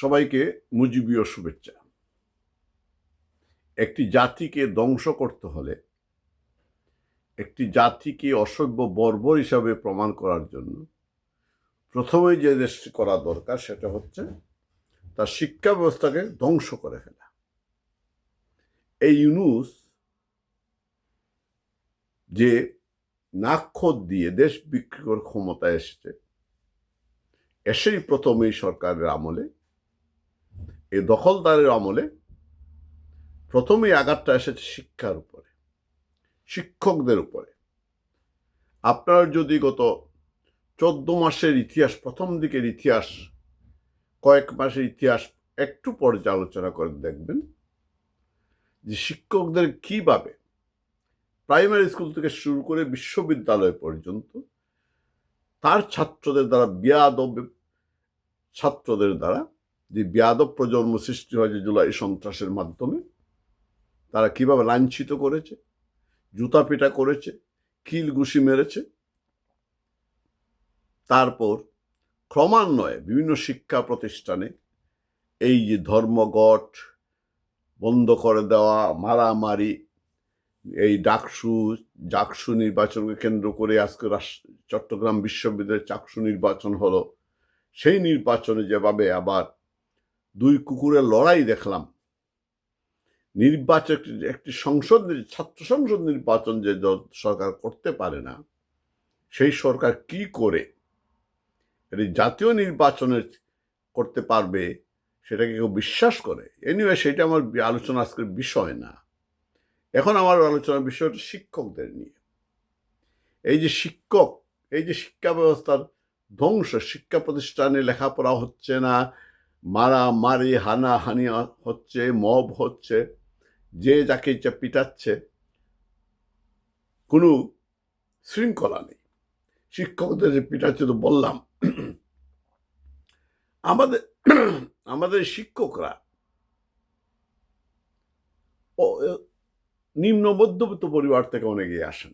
সবাইকে মুজিবীয় শুভেচ্ছা। একটি জাতিকে ধ্বংস করতে হলে, একটি জাতিকে অসভ্য বর্বর হিসাবে প্রমাণ করার জন্য প্রথমে যে দেশটি করা দরকার সেটা হচ্ছে তার শিক্ষা ব্যবস্থাকে ধ্বংস করে ফেলা। এই ইউনুস যে নাক্ষত দিয়ে দেশ বিক্রি করার ক্ষমতায় এসেছে, এসেই প্রথম এই সরকারের আমলে এই দখলদারের আমলে প্রথমেই আঘাতটা এসেছে শিক্ষার উপরে, শিক্ষকদের উপরে। আপনার যদি গত চোদ্দ মাসের ইতিহাস, প্রথম দিকের ইতিহাস, কয়েক মাসের ইতিহাস একটু পর্যালোচনা করে দেখবেন, যে শিক্ষকদের কীভাবে প্রাইমারি স্কুল থেকে শুরু করে বিশ্ববিদ্যালয় পর্যন্ত তার ছাত্রদের দ্বারা, বিয়াদব ছাত্রদের দ্বারা যে বিয়াদব প্রজন্ম সৃষ্টি হয়েছে জুলাই সন্ত্রাসের মাধ্যমে, তারা কীভাবে লাঞ্ছিত করেছে, জুতা পিটা করেছে, কিল ঘুষি মেরেছে। তারপর ক্রমান্বয়ে বিভিন্ন শিক্ষা প্রতিষ্ঠানে এই যে ধর্মঘট বন্ধ করে দেওয়া, মারামারি, এই ডাকসু, জাকসু নির্বাচনকে কেন্দ্র করে আজকে চট্টগ্রাম বিশ্ববিদ্যালয়ের চাকসু নির্বাচন হলো। সেই নির্বাচনে যেভাবে আবার দুই কুকুরের লড়াই দেখলাম। নির্বাচন একটি সংসদ ছাত্র সংসদ নির্বাচন যে সরকার করতে পারে না, সেই সরকার কি করে এটি জাতীয় নির্বাচনের করতে পারবে সেটাকে কেউ বিশ্বাস করে? এনিওয়ে সেটা আমার আলোচনা আজকের বিষয় না। এখন আমার আলোচনার বিষয়টা শিক্ষকদের নিয়ে। এই যে শিক্ষক, এই যে শিক্ষা ব্যবস্থার ধ্বংস, শিক্ষা প্রতিষ্ঠানে লেখাপড়া হচ্ছে না মারা মারি হানা হানি হচ্ছে, মব হচ্ছে, যে যাকে ইচ্ছা পিটাচ্ছে, কোনো শৃঙ্খলা নেই। শিক্ষকদের যে পিটাচ্ছে তো বললাম। আমাদের আমাদের শিক্ষকরা নিম্ন মধ্যবিত্ত পরিবার থেকে অনেকেই আসেন।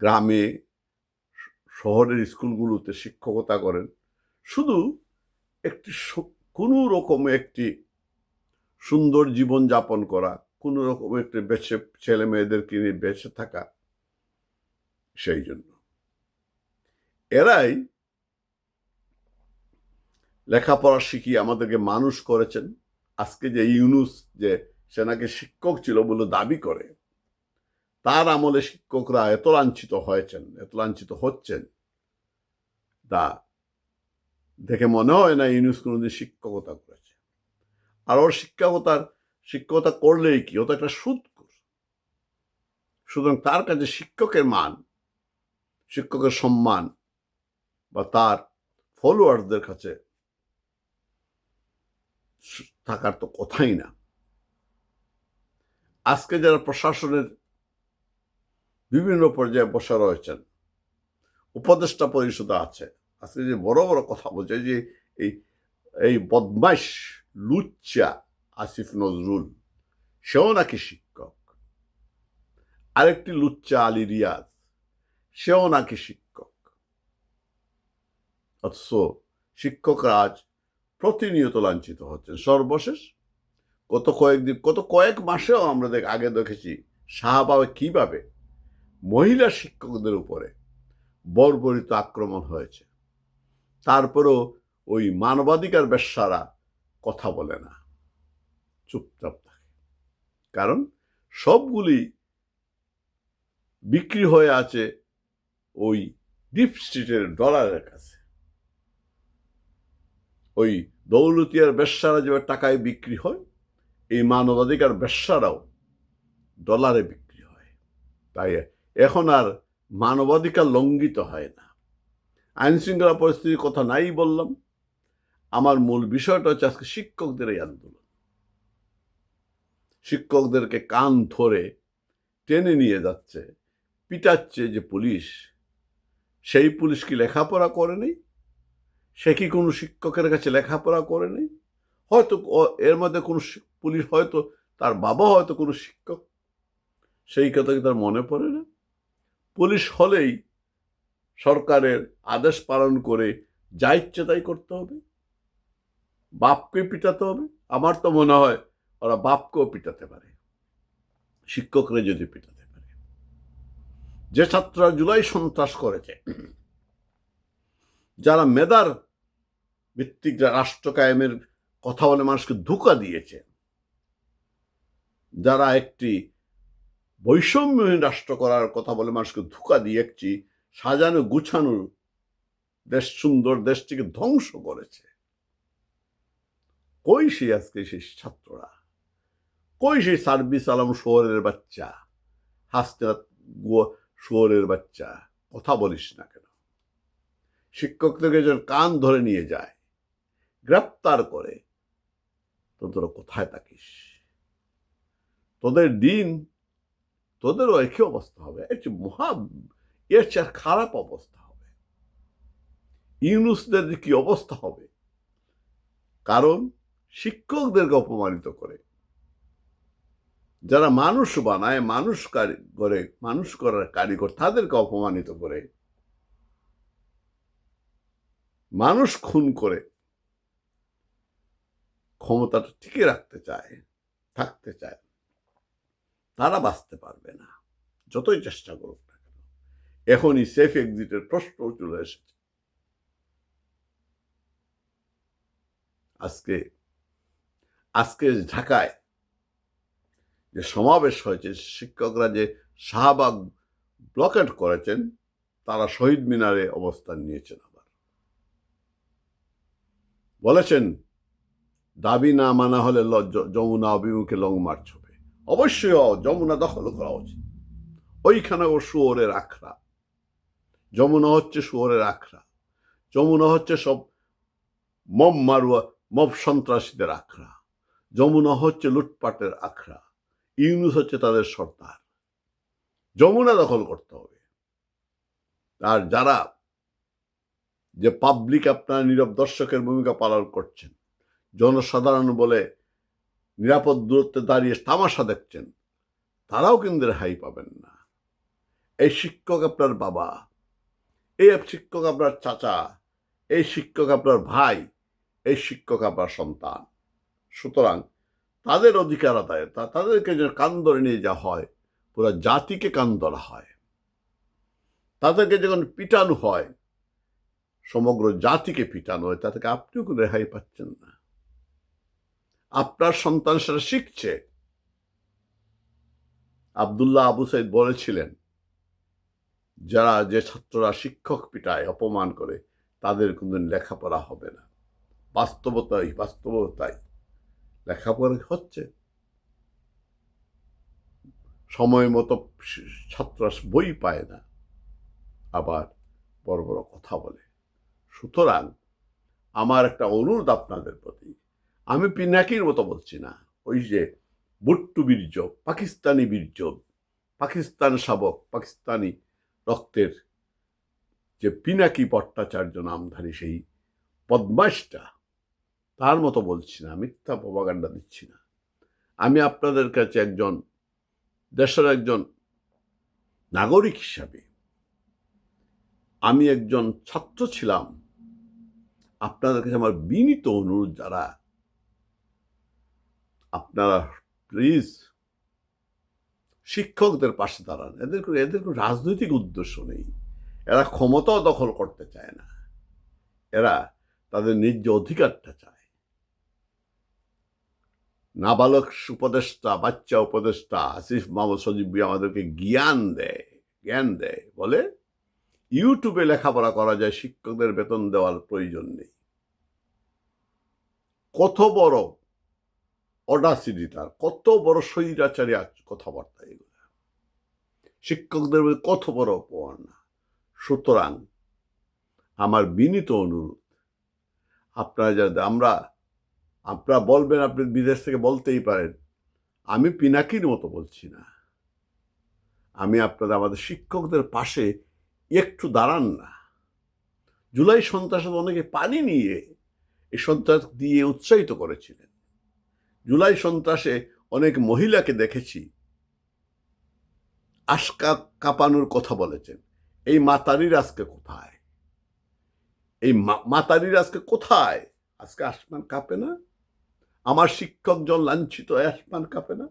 গ্রামে, শহরের স্কুলগুলোতে শিক্ষকতা করেন। শুধু একটি কোনো রকম একটি সুন্দর জীবন যাপন করা, কোনো রকম একটি বেঁচে ছেলে মেয়েদেরকে নিয়ে বেঁচে থাকা, সেই জন্য। এরাই লেখাপড়া শিখিয়ে আমাদেরকে মানুষ করেছেন। আজকে যে ইউনুস যে সেনাকে শিক্ষক ছিল বলে দাবি করে, তার আমলে শিক্ষকরা এত লাঞ্ছিত হয়েছেন, এত লাঞ্ছিত হচ্ছেন, তা দেখে মনে হয় না ইউনুস কোনোদিন শিক্ষকতা করেছে। আর ওর শিক্ষকতার, শিক্ষকতা করলেই কি? ও তো একটা সুদ সুতরাং তার কাছে শিক্ষকের মান, শিক্ষকের সম্মান বা তার ফলোয়ার্সদের কাছে থাকার তো কথাই না। আজকে যারা প্রশাসনের বিভিন্ন পর্যায়ে বসা রয়েছেন, উপদেষ্টা পরিষদ আছে আজকে যে বড় বড় কথা বলছে যে এই এই বদমাইশ লুচ্চা আসিফ নজরুল, সেও নাকি শিক্ষক। আরেকটি লুচ্চা আলী রিয়াজ, সেও নাকি শিক্ষক। অথচ শিক্ষকরা আজ প্রতিনিয়ত লাঞ্ছিত হচ্ছেন। সর্বশেষ গত কয়েকদিন, গত কয়েক মাসেও আমরা দেখ, আগে দেখেছি শাহবাগে কীভাবে মহিলা শিক্ষকদের উপরে বর্বরিত আক্রমণ হয়েছে। তারপরেও ওই মানবাধিকার ব্যবসারা কথা বলে না। চুপচাপ থাকে। কারণ সবগুলি বিক্রি হয়ে আছে ওই ডিপ স্ট্রিটের ডলারের কাছে। ওই দৌলতিয়ার ব্যবসারা যেভাবে টাকায় বিক্রি হয়, এই মানবাধিকার ব্যবসারাও ডলারে বিক্রি হয়। তাই এখন আর মানবাধিকার লঙ্ঘিত হয় না। আইন শৃঙ্খলা পরিস্থিতির কথা নাই বললাম। আমার মূল বিষয়টা হচ্ছে আজকে শিক্ষকদের এই আন্দোলন। শিক্ষকদেরকে কান ধরে টেনে নিয়ে যাচ্ছে, পিটাচ্ছে যে পুলিশ। সেই পুলিশ কি লেখাপড়া করেনি সে কি কোনো শিক্ষকের কাছে লেখাপড়া করেনি হয়তো এর মধ্যে কোনো পুলিশ হয়তো, তার বাবা হয়তো কোনো শিক্ষক। সেই কথা কি তার মনে পড়ে না? পুলিশ হলেই সরকারের আদেশ পালন করে যা ইচ্ছে তাই করতে হবে। বাপকে পিটাতে হবে। আমার তো মনে হয় ওরা বাপকেও পিটাতে পারে। শিক্ষকরা যদি পিটাতে পারে। যে ছাত্ররা জুলাই সন্ত্রাস করেছে, যারা মেধার ভিত্তিক রাষ্ট্র কায়েমের কথা বলে মানুষকে ধোকা দিয়েছে, যারা একটি বৈষম্যহীন রাষ্ট্র করার কথা বলে মানুষকে ধোকা দিয়ে একটি সাজানো গুছানো দেশ সুন্দর দেশটিকে ধ্বংস করেছে। কই সেই আজকে সেই ছাত্ররা? কই সেই সার্ভিস আলম শহরের বাচ্চা? হাসতে শহরের বাচ্চা? কথা বলিস না কেন? শিক্ষকদেরকে যেন কান ধরে নিয়ে যায়, গ্রেপ্তার করে। তো তোরা কোথায় থাকিস? তোদের দিন, তোদেরও একই অবস্থা হবে। চেয়ে মহা এর চেয়ে খারাপ অবস্থা হবে। ইউনুসদের কি অবস্থা হবে? কারণ শিক্ষকদেরকে অপমানিত করে। যারা মানুষ বানায়, মানুষ করে মানুষ করার কারিগর, তাদেরকে অপমানিত করে। মানুষ খুন করে। ক্ষমতাটা টিকে রাখতে চায়, থাকতে চায়। তারা বাঁচতে পারবে না। যতই চেষ্টা করুক। এখনই সেফ এক্সিটের প্রশ্ন চলে এসেছে। আজকে আজকে ঢাকায় যে সমাবেশ হয়েছে, শিক্ষকরা যে শাহবাগ ব্লকেট করেছেন, তারা শহীদ মিনারে অবস্থান নিয়েছেন আবার। বলেছেন, দাবি না মানা হলে যমুনা অভিমুখে লং মার্চ হবে। অবশ্যই, যমুনা দখল করা উচিত। ওইখানে ও শুয়োরের আখড়া। যমুনা হচ্ছে শুয়োরের আখড়া। যমুনা হচ্ছে সব মব মারুয়া, মব সন্ত্রাসীদের আখড়া। যমুনা হচ্ছে লুটপাটের আখড়া। ইউনুস হচ্ছে তাদের সর্দার। যমুনা দখল করতে হবে। আর যারা যে পাবলিক আপনার নীরব দর্শকের ভূমিকা পালন করছেন, জনসাধারণ বলে নিরাপদ দূরত্বে দাঁড়িয়ে তামাশা দেখছেন, তারাও কিন্তু রেহাই পাবেন না। এই শিক্ষক আপনার বাবা এই শিক্ষক আপনার চাচা, এই শিক্ষক আপনার ভাই, এই শিক্ষক আপনার সন্তান। সুতরাং তাদের অধিকার আদায়, তা তাদেরকে যে কান ধরে নিয়ে যা হয়, পুরো জাতিকে কান ধরা হয়। তাদেরকে যখন পিটানো হয়, সমগ্র জাতিকে পিটানো হয় তা থেকে আপনিও কোনো রেহাই পাচ্ছেন না। আপনার সন্তান সেটা শিখছে। আবদুল্লাহ আবু সাইদ বলেছিলেন যারা যে ছাত্ররা শিক্ষক পিটায়, অপমান করে, তাদের কোনো লেখাপড়া হবে না। বাস্তবতাই বাস্তবতাই। লেখাপড়া হচ্ছে। সময় মতো ছাত্র বই পায় না। আবার বড় বড় কথা বলে। সুতরাং আমার একটা অনুরোধ আপনাদের প্রতি। আমি পিনাকির মতো বলছি না। ওই যে বুট্টু বীর্য, পাকিস্তানি বীর্য, পাকিস্তান শাবক, পাকিস্তানি রক্তের যে পিনাকি ভট্টাচার্য নামধারী সেই বদমাসটা তার মতো বলছি না, মিথ্যা প্রবাগান্ডা দিচ্ছি না। আমি আপনাদের কাছে একজন, দেশের একজন নাগরিক হিসাবে আমি একজন ছাত্র ছিলাম। আপনাদের কাছে আমার বিনীত অনুরোধ যারা, আপনারা প্লিজ শিক্ষকদের পাশে দাঁড়ান। এদের এদের কোনো রাজনৈতিক উদ্দেশ্য নেই। এরা ক্ষমতাও দখল করতে চায় না। এরা তাদের ন্যায্য অধিকারটা চায়। নাবালক উপদেষ্টা, বাচ্চা উপদেষ্টা আসিফ মাহমুদ সজিব আমাদেরকে জ্ঞান দেয় জ্ঞান দেয়। বলে, ইউটিউবে লেখাপড়া করা যায়, শিক্ষকদের বেতন দেওয়ার প্রয়োজন নেই। কত বড় অডাসিটি তার, কত বড় স্বৈরাচারী কথাবার্তা এগুলো। শিক্ষকদের কত বড় অপমান। সুতরাং আমার বিনীত অনুরোধ, আপনারা যাতে আমরা, আপনারা বলবেন, আপনি বিদেশ থেকে বলতেই পারেন, আমি পিনাকির মতো বলছি না। আমি আপনাদের, আমাদের শিক্ষকদের পাশে একটু দাঁড়ান না। জুলাই সন্ত্রাসে অনেকে পানি নিয়ে এই সন্ত্রাস দিয়ে উৎসাহিত করেছিলেন। জুলাই সন্ত্রাসে অনেক মহিলাকে দেখেছি। আশকা কাঁপানোর কথা বলেছেন। এই মাতারির আজকে কোথায়? এই মাতারির আজকে কোথায়? আজকে আসমান কাঁপে না? আমার শিক্ষকজন লাঞ্ছিত আসমান কাঁপে না?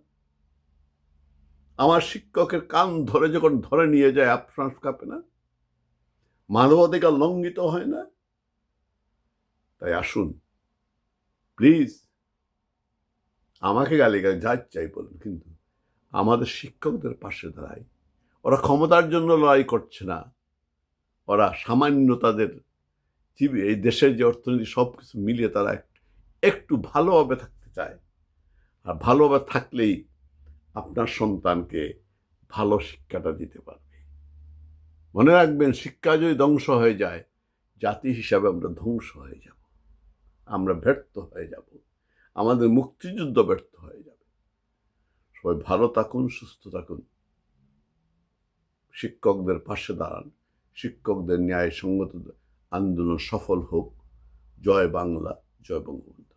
আমার শিক্ষকের কান ধরে যখন ধরে নিয়ে যায় আপনার কাঁপে না? মানবাধিকার লঙ্ঘিত হয় না? তাই আসুন, প্লিজ, আমাকে গালি যা চাই বলুন, কিন্তু আমাদের শিক্ষকদের পাশে দাঁড়াই ওরা ক্ষমতার জন্য লড়াই করছে না। ওরা সামান্য তাদের এই দেশের যে অর্থনীতি সব কিছু মিলিয়ে তারা একটু ভালোভাবে থাকতে চায়। আর ভালোভাবে থাকলেই আপনার সন্তানকে ভালো শিক্ষাটা দিতে পারবে। মনে রাখবেন, শিক্ষা যদি ধ্বংস হয়ে যায়, জাতি হিসাবে আমরা ধ্বংস হয়ে যাব। আমরা ব্যর্থ হয়ে যাব। আমাদের মুক্তিযুদ্ধ ব্যর্থ হয়ে যাবে। সবাই ভালো থাকুন, সুস্থ থাকুন। শিক্ষকদের পাশে দাঁড়ান। শিক্ষকদের ন্যায় সঙ্গত আন্দোলন সফল হোক। জয় বাংলা, জয় বঙ্গবন্ধু।